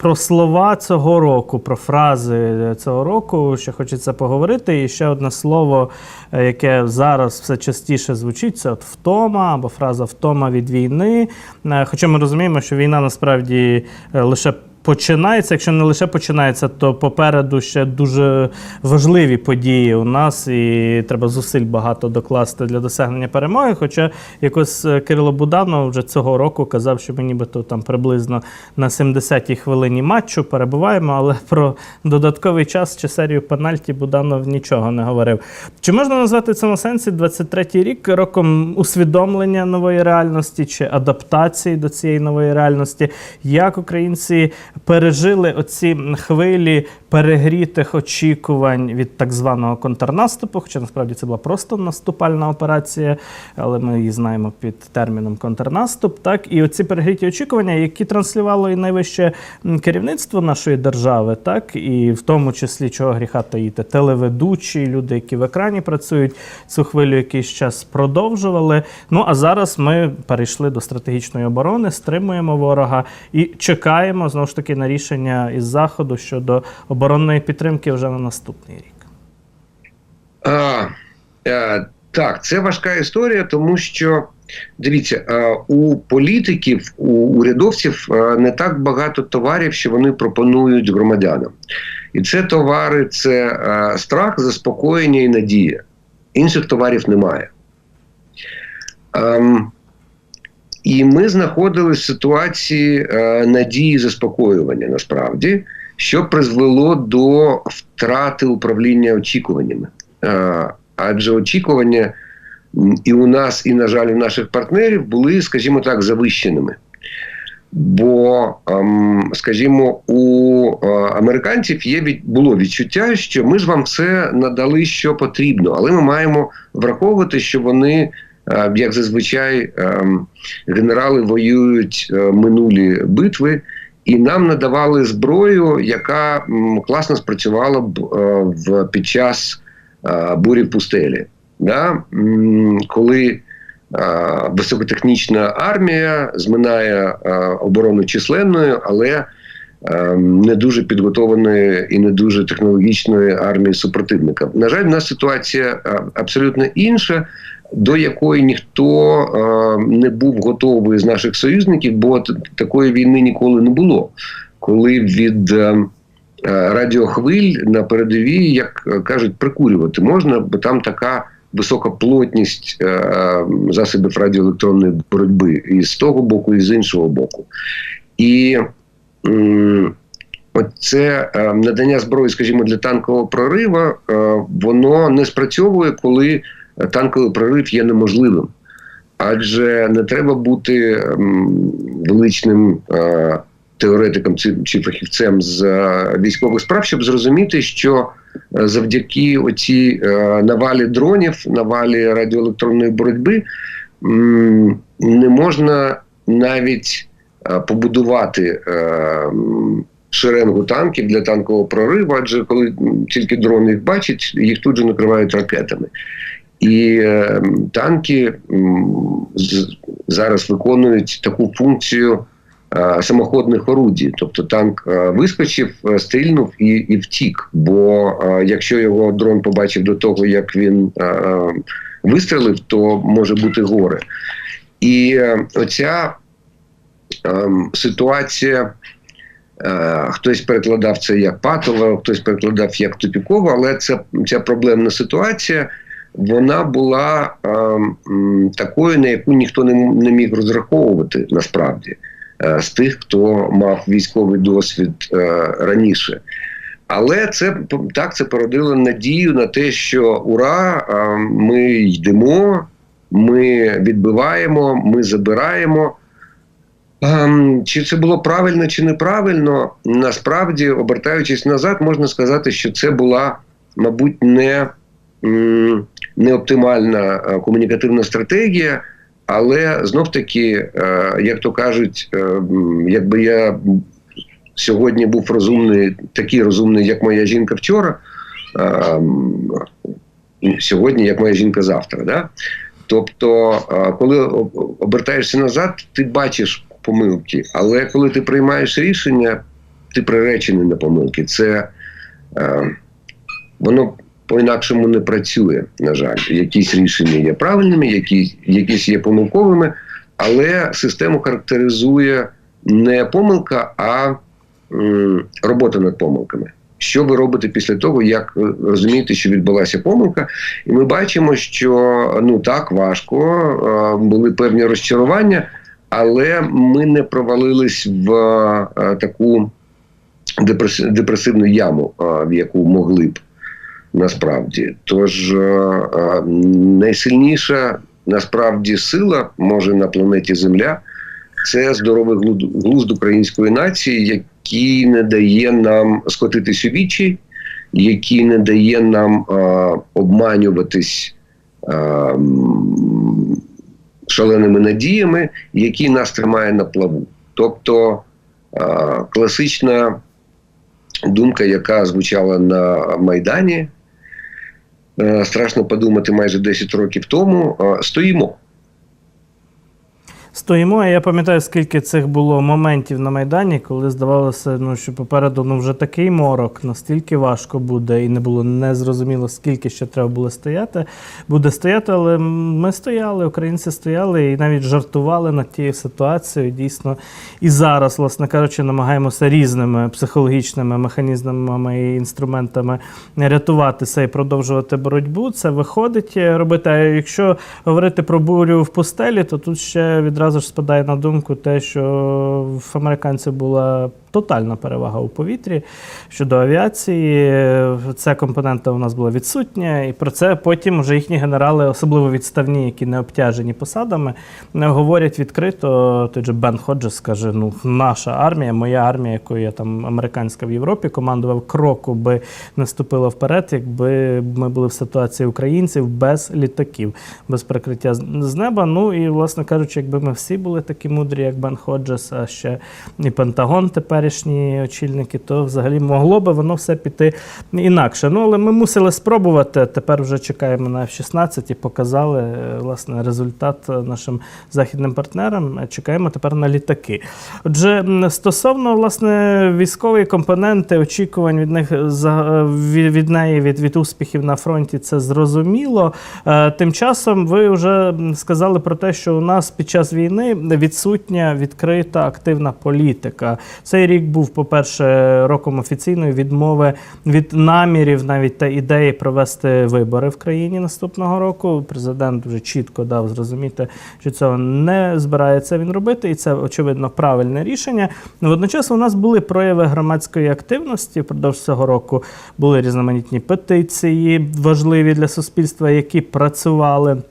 про слова цього року, про фрази цього року, ще хочеться поговорити. І ще одне слово, е, яке зараз все частіше звучить, це от втома або фраза втома від війни. Е, Хоча ми розуміємо, що війна насправді е, лише. Починається, якщо не лише починається, то попереду ще дуже важливі події у нас, і треба зусиль багато докласти для досягнення перемоги. Хоча якось е, Кирило Буданов вже цього року казав, що ми нібито там приблизно на 70-й хвилині матчу перебуваємо, але про додатковий час чи серію пенальті Буданов нічого не говорив. Чи можна назвати в цьому сенсі 23-й рік роком усвідомлення нової реальності чи адаптації до цієї нової реальності? Як українці пережили оці хвилі перегрітих очікувань від так званого контрнаступу? Хоча насправді це була просто наступальна операція, але ми її знаємо під терміном контрнаступ. Так, і оці перегріті очікування, які транслювало і найвище керівництво нашої держави, так і в тому числі чого гріха таїти, телеведучі, люди, які в екрані працюють, цю хвилю якийсь час продовжували. Ну а зараз ми перейшли до стратегічної оборони, стримуємо ворога і чекаємо знову ж таки на рішення із заходу щодо оборонної підтримки вже на наступний рік. А, е, так, це важка історія, тому що дивіться, е, у політиків, у урядовців е, не так багато товарів, що вони пропонують громадянам. І це товари, це страх, заспокоєння і надія. Інших товарів немає. І ми знаходилися в ситуації е, надії заспокоювання насправді, що призвело до втрати управління очікуваннями. Е, адже очікування і у нас, і, на жаль, у наших партнерів були, скажімо так, завищеними. Бо, ем, скажімо, у е, американців є від, було відчуття, що ми ж вам все надали, що потрібно, але ми маємо враховувати, що вони, як зазвичай, ем, генерали воюють е, минулі битви, і нам надавали зброю, яка класно спрацювала б е, в під час е, бурі в пустелі. Да? Коли е, високотехнічна армія зминає е, оборону численною, але е, не дуже підготованої і не дуже технологічної армії супротивника. На жаль, у нас ситуація е, абсолютно інша, до якої ніхто е, не був готовий з наших союзників, бо такої війни ніколи не було. Коли від е, е, радіохвиль на передовій, як е, кажуть, прикурювати можна, бо там така висока плотність е, засобів радіоелектронної боротьби і з того боку, і з іншого боку. І м, Оце е, надання зброї, скажімо, для танкового прориву, е, воно не спрацьовує, коли е, танковий прорив є неможливим. Адже не треба бути ем, величним е, теоретиком чи, фахівцем з е, військових справ, щоб зрозуміти, що е, завдяки оцій е, навалі дронів, навалі радіоелектронної боротьби не можна навіть побудувати. Шеренгу танків для танкового прориву, адже коли тільки дрон їх бачить, їх тут же накривають ракетами. І е, танки зараз виконують таку функцію е, самоходних орудій. Тобто танк е, вискочив, е, стрільнув і, і втік. Бо якщо його дрон побачив до того, як він вистрелив, то може бути горе. І оця е, ситуація. Хтось перекладав це як патово, хтось перекладав як тупіково, але це, ця проблемна ситуація вона була е, такою, на яку ніхто не, не міг розраховувати насправді е, з тих, хто мав військовий досвід е, раніше. Але це так це породило надію на те, що ура, е, ми йдемо, ми відбиваємо, ми забираємо. Ем, Чи це було правильно чи неправильно? Насправді, обертаючись назад, можна сказати, що це була, мабуть, не, м, не оптимальна е, комунікативна стратегія, але знов таки, е, як то кажуть, е, якби я сьогодні був розумний, такий розумний, як моя жінка вчора, сьогодні, як моя жінка завтра. Да? Тобто, коли обертаєшся назад, ти бачиш помилки, але коли ти приймаєш рішення, ти приречений на помилки. Це воно по-інакшому не працює, на жаль. Якісь рішення є правильними, якісь, якісь є помилковими, але систему характеризує не помилка, а м, робота над помилками. Що ви робите після того, як ви розумієте, що відбулася помилка? І ми бачимо, що ну так важко, е, були певні розчарування, але ми не провалились в е, таку депресивну яму, е, в яку могли б насправді. Тож е, е, найсильніша насправді сила може на планеті Земля це здоровий глузд української нації, який не дає нам скотитись у вічі, який не дає нам е, обманюватись. Шаленими надіями, який нас тримає на плаву. Тобто класична думка, яка звучала на Майдані, страшно подумати майже 10 років тому, е, стоїмо. Стоїмо, і я пам'ятаю, скільки цих було моментів на Майдані, коли здавалося, ну, що попереду ну, вже такий морок, настільки важко буде, і не було незрозуміло, скільки ще треба було стояти. Буде стояти, але ми стояли, українці стояли і навіть жартували над тією ситуацією. Дійсно, і зараз, власне кажучи, намагаємося різними психологічними механізмами і інструментами рятуватися і продовжувати боротьбу. Це виходить е, робити. А якщо говорити про бурю в пустелі, то тут ще відразу ж спадає на думку те, що в американців була тотальна перевага у повітрі щодо авіації. Ця компонента у нас була відсутня, і про це потім вже їхні генерали, особливо відставні, які не обтяжені посадами, не говорять відкрито. Той же Бен Ходжес каже: ну, наша армія, моя армія, якою я там американська в Європі, командував кроку би не ступила вперед, якби ми були в ситуації українців без літаків, без прикриття з- неба. Ну і, власне кажучи, якби ми всі були такі мудрі, як Бен Ходжес, а ще і Пентагон теперішні очільники, то взагалі могло би воно все піти інакше. Ну, але ми мусили спробувати. Тепер вже чекаємо на F-16 і показали е, власне результат е, нашим західним партнерам. Е, Чекаємо тепер на літаки. Отже, стосовно власне військової компоненти, очікувань від них від, неї, від, від успіхів на фронті, це зрозуміло. Тим часом ви вже сказали про те, що у нас під час війни відсутня відкрита активна політика. Цей рік був, по-перше, роком офіційної відмови від намірів, навіть та ідеї провести вибори в країні наступного року. Президент вже чітко дав зрозуміти, що цього не збирається він робити, і це очевидно правильне рішення. Ну, Водночас у нас були прояви громадської активності впродовж цього року. Були різноманітні петиції, важливі для суспільства, які працювали.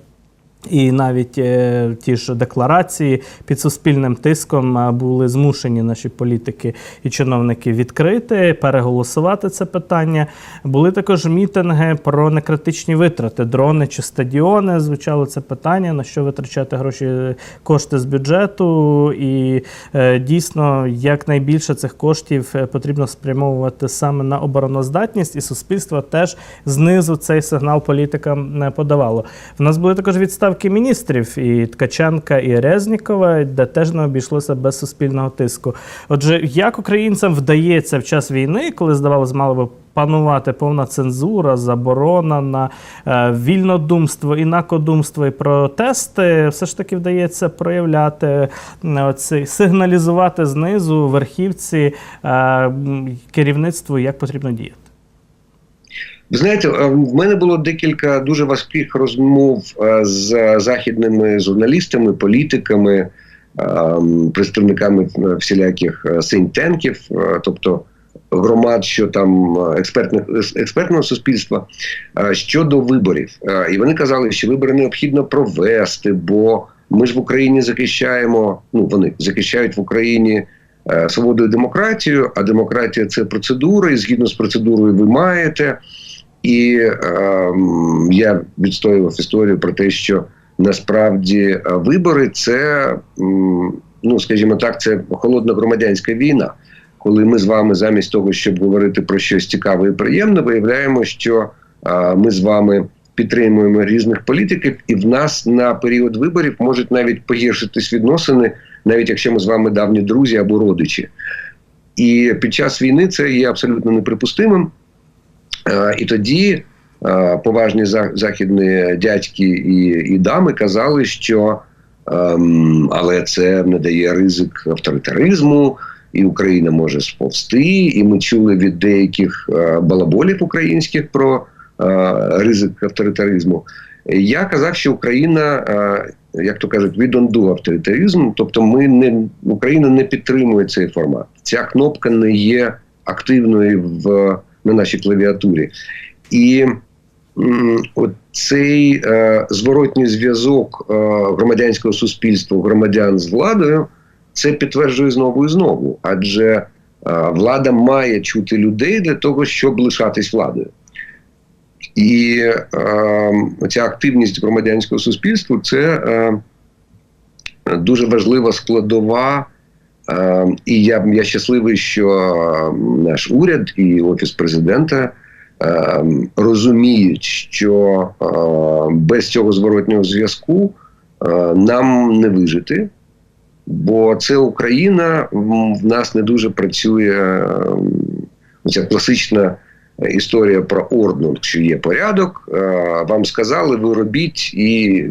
І навіть е, ті ж декларації під суспільним тиском е, були змушені наші політики і чиновники відкрити, переголосувати це питання. Були також мітинги про некритичні витрати, дрони чи стадіони. Звучало це питання, на що витрачати гроші, кошти з бюджету. І е, дійсно, якнайбільше цих коштів е, потрібно спрямовувати саме на обороноздатність, і суспільство теж знизу цей сигнал політикам не подавало. В нас були також відставки міністрів і Ткаченка, і Резнікова, де теж не обійшлося без суспільного тиску. Отже, як українцям вдається в час війни, коли здавалось, мало би панувати повна цензура, заборона на е, вільнодумство, інакодумство і протести, все ж таки вдається проявляти оці, сигналізувати знизу верхівці е, керівництву, як потрібно діяти. Ви знаєте, е, в мене було декілька дуже важких розмов е, з західними журналістами, політиками, е, представниками е, всіляких синтенків, тобто громад, що там е, експертних експертного суспільства е, щодо виборів. Е, І вони казали, що вибори необхідно провести, бо ми ж в Україні захищаємо. Ну вони захищають в Україні. е, Свободу і демократію, а демократія це процедура, і згідно з процедурою ви маєте. І ем, я відстоював історію про те, що насправді е, вибори це, ну скажімо так, це холодна громадянська війна. Коли ми з вами замість того, щоб говорити про щось цікаве і приємне, виявляємо, що е, ми з вами підтримуємо різних політиків, і в нас на період виборів можуть навіть погіршитись відносини, навіть якщо ми з вами давні друзі або родичі. І під час війни це є абсолютно неприпустимим. Е, І тоді е, поважні західні дядьки і, і дами казали, що ем, але це не дає ризик авторитаризму, і Україна може сповзти. І ми чули від деяких е, балаболів українських про ризик авторитаризму. Я казав, що Україна, як то кажуть, we don't do авторитаризм, тобто ми не Україна не підтримує цей формат. Ця кнопка не є активною в на нашій клавіатурі. І цей е, зворотній зв'язок е, громадянського суспільства, громадян з владою, це підтверджує знову і знову. Адже е, влада має чути людей для того, щоб лишатись владою. І е, ця активність громадянського суспільства це е, дуже важлива складова. Е, і я, я щасливий, що е, наш уряд і офіс президента е, розуміють, що без цього зворотнього зв'язку нам не вижити. Бо це Україна, в нас не дуже працює ця класична історія про орднунг, що є порядок. е, Вам сказали, ви робіть і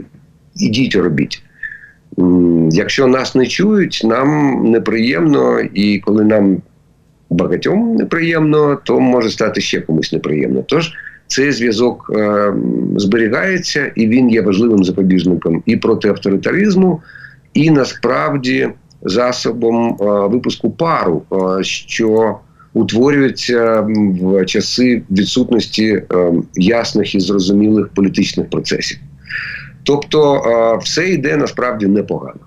ідіть робіть. Якщо нас не чують, нам неприємно, і коли нам багатьом неприємно, то може стати ще комусь неприємно. Тож цей зв'язок е, зберігається, і він є важливим запобіжником і проти авторитаризму, і насправді засобом е, випуску пару, е, що утворюється в часи відсутності е, ясних і зрозумілих політичних процесів. Тобто е, все йде насправді непогано.